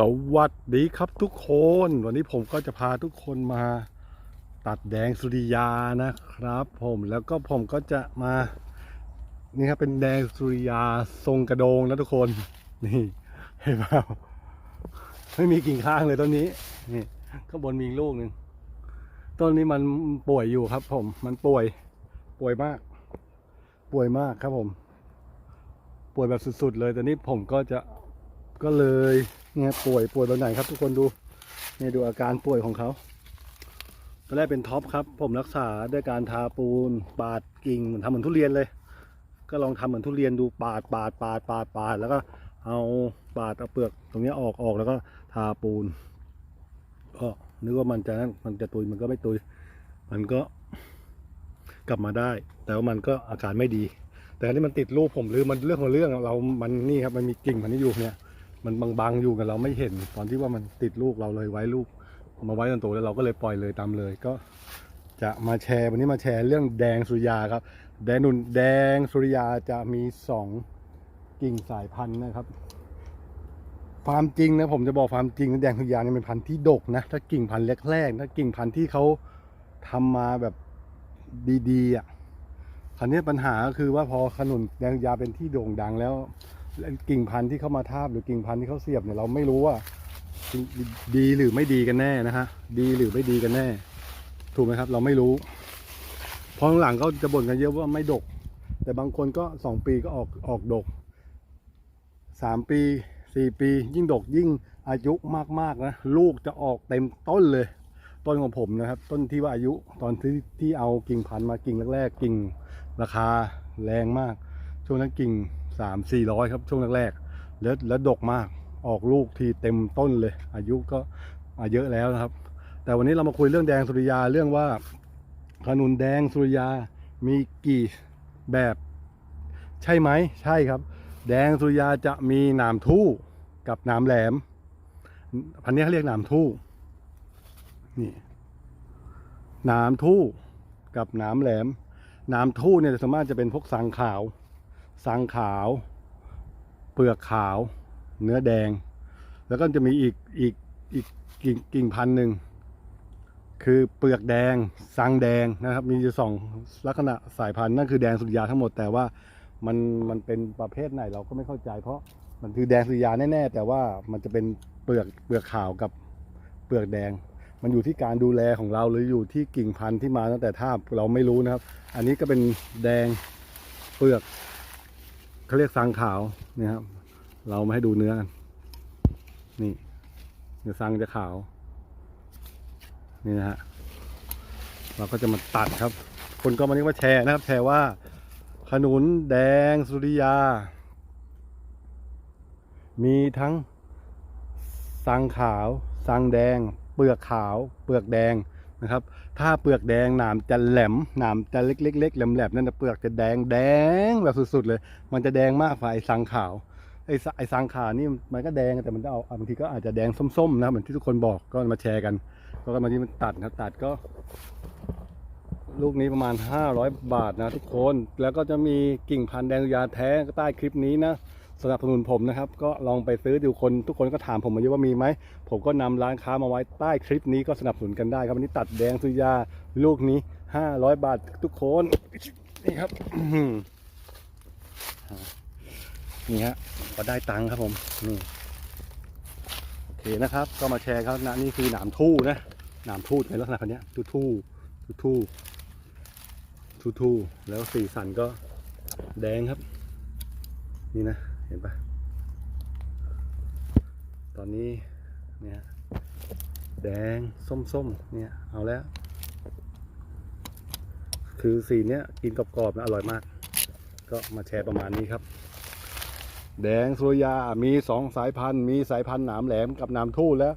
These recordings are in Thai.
สวัสดีครับทุกคน วันนี้ผมก็จะพาทุกคนมาตัดแดงสุริยานะครับ ผมแล้วก็ผมก็จะมานี่ครับเป็นแดงสุริยาทรงกระโดงนะทุกคน นี่เห็นเปล่าไม่มีกิ่งข้างเลยต้นนี้นี่ข้างบนมีลูกหนึ่งต้นนี้มันป่วยอยู่ครับ ผมมันป่วย ป่วยมาก ป่วยมากครับผม ป่วยแบบสุดๆเลยแต่นี้ผมก็จะ ก็เลยเนี่ยป่วยป่วยแบบไหนครับ ทุกคนดูเนี่ยดูอาการป่วยของเขาตอนแรกเป็นท็อปครับ ผมรักษาด้วยการทาปูน ปาดกิ่งเหมือนทำเหมือนทุเรียนเลย ก็ลองทำเหมือนทุเรียนดูปาดปาดปาดปาดปาดแล้วก็เอาปาดเอาเปลือกตรงนี้ออกออกแล้วก็ทาปูนก็นึกว่ามันจะนั่นมันจะตุยมันก็ไม่ตุย มันก็กลับมาได้ แต่ว่ามันก็อาการไม่ดี แต่อันนี้มันติดรูปผมหรือมันเรื่องของเรื่องเรา มันนี่ครับมันมีกิ่งมันนี่อยู่เนี่ย มันบางๆอยู่กันเราไม่เห็น ตอนที่ว่ามันติดลูกเราเลยไว้ลูกมาไว้ตอนโตแล้วเราก็เลยปล่อยเลยตามเลยก็จะมาแชร์วันนี้มาแชร์เรื่องแดงสุริยาครับ แดงนุนแดงสุริยาจะมีสองกิ่งสายพันธุ์นะครับความจริงนะผมจะบอกความจริงนะแดงสุริยาเนี่ยเป็นพันธุ์ที่ดกนะถ้ากิ่งพันธุ์แรกๆถ้ากิ่งพันธุ์ที่เขาทำมาแบบดีๆอะคราวนี้ปัญหาก็คือว่าพอขนุนแดงยาเป็นที่โด่งดังแล้ว กิ่งพันธุ์ที่เข้ามาทาบหรือกิ่งพันธุ์ที่เขาเสียบเนี่ยเราไม่รู้ว่า ดีหรือไม่ดีกันแน่นะฮะดีหรือไม่ดีกันแน่ ถูกไหมครับ เราไม่รู้เพราะหลังเขาจะบ่นกันเยอะว่าไม่ดก แต่บางคนก็สองปีก็ออกออกดกสามปีสี่ปี ยิ่งดกยิ่งอายุมากๆนะลูกจะออกเต็มต้นเลย ต้นของผมนะครับ ต้นที่ว่าอายุตอนที่ที่เอากิ่งพันธุ์มากิ่งแรกๆกิ่งราคาแรงมาก ช่วงนั้นกิ่ง สามสี่ร้อยครับช่วงแรกๆแล้วแล้วดกมากออกลูกทีเต็มต้นเลย อายุก็มาเยอะแล้วนะครับ แต่วันนี้เรามาคุยเรื่องแดงสุริยาเรื่องว่าขนุนแดงสุริยามีกี่แบบใช่ไหมใช่ครับ แดงสุริยาจะมีหนามทู่กับหนามแหลมพันนี้เขาเรียกหนามทู่นี่หนามทู่กับหนามแหลมหน้ำทู่เนี่ยส่วนมากจะเป็นพวกสังขาว สังขาว เปลือกขาว เนื้อแดง แล้วก็จะมีอีกอีกอีกกิ่งกิ่งพันธุ์หนึ่งคือเปลือกแดงสังแดงนะครับ มีอยู่สองลักษณะสายพันธุ์นั่นคือแดงสุริยาทั้งหมดแต่ว่ามันมันเป็นประเภทไหนเราก็ไม่เข้าใจ เพราะมันคือแดงสุริยาแน่ๆแต่ว่ามันจะเป็นเปลือกเปลือกขาวกับเปลือกแดง มันอยู่ที่การดูแลของเราหรืออยู่ที่กิ่งพันธุ์ที่มาตั้งแต่ทาเราไม่รู้นะครับ อันนี้ก็เป็นแดงเปลือก เขาเรียกสังขาวเนี่ยครับ เรามาให้ดูเนื้อกัน นี่ เนื้อสังจะขาว นี่นะฮะ เราก็จะมาตัดครับ คนก็มาเรียกว่าแชร์นะครับ แชร์ว่า ขนุนแดงสุริยา มีทั้งสังขาว สังแดง เปลือกขาว เปลือกแดง นะครับ ถ้าเปลือกแดงหนามจะแหลมหนามจะเล็กๆแหลมๆนั่นนะเปลือกจะแดงแดงแบบสุดๆเลย มันจะแดงมากกว่าไอสังขาวไอ้สไอ้สังขาวนี่มันก็แดงแต่มันจะเอาบางทีก็อาจจะแดงส้มๆนะเหมือนที่ทุกคนบอกก็มาแชร์กันก็มาที่มันตัดนะตัดก็ ลูกนี้ประมาณ 500 บาทนะทุกคน แล้วก็จะมีกิ่งพันธุ์แดงยาแท้ใต้คลิปนี้นะ สนับสนุนผมนะครับ ก็ลองไปซื้อดูคนทุกคนก็ถามผมมาเยอะว่ามีไหม ผมก็นำร้านค้ามาไว้ใต้คลิปนี้ก็สนับสนุนกันได้ครับวันนี้ตัดแดงสุยาลูกนี้ 500 บาททุกคนนี่ครับนี่ฮะก็ได้ตังค์ครับผมนี่โอเคนะครับ ก็มาแชร์ครับนะนี่คือหนามทู่นะหนามทู่ในลักษณะคันนี้ทู่ทู่ทู่ทู่ทู่ทู่แล้วสีสันก็แดงครับ นี่นะ เห็นปะตอนนี้เนี่ยแดงส้มๆเนี่ยเอาแล้ว คือสีเนี้ยกินกรอบๆนะอร่อยมาก ก็มาแชร์ประมาณนี้ครับ แดงสุริยามีสองสายพันธุ์ มีสายพันธุ์หนามแหลมกับหนามทู่และ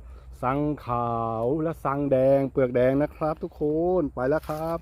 สังขาวและสังแดงเปลือกแดงนะครับทุกคนไปแล้วครับ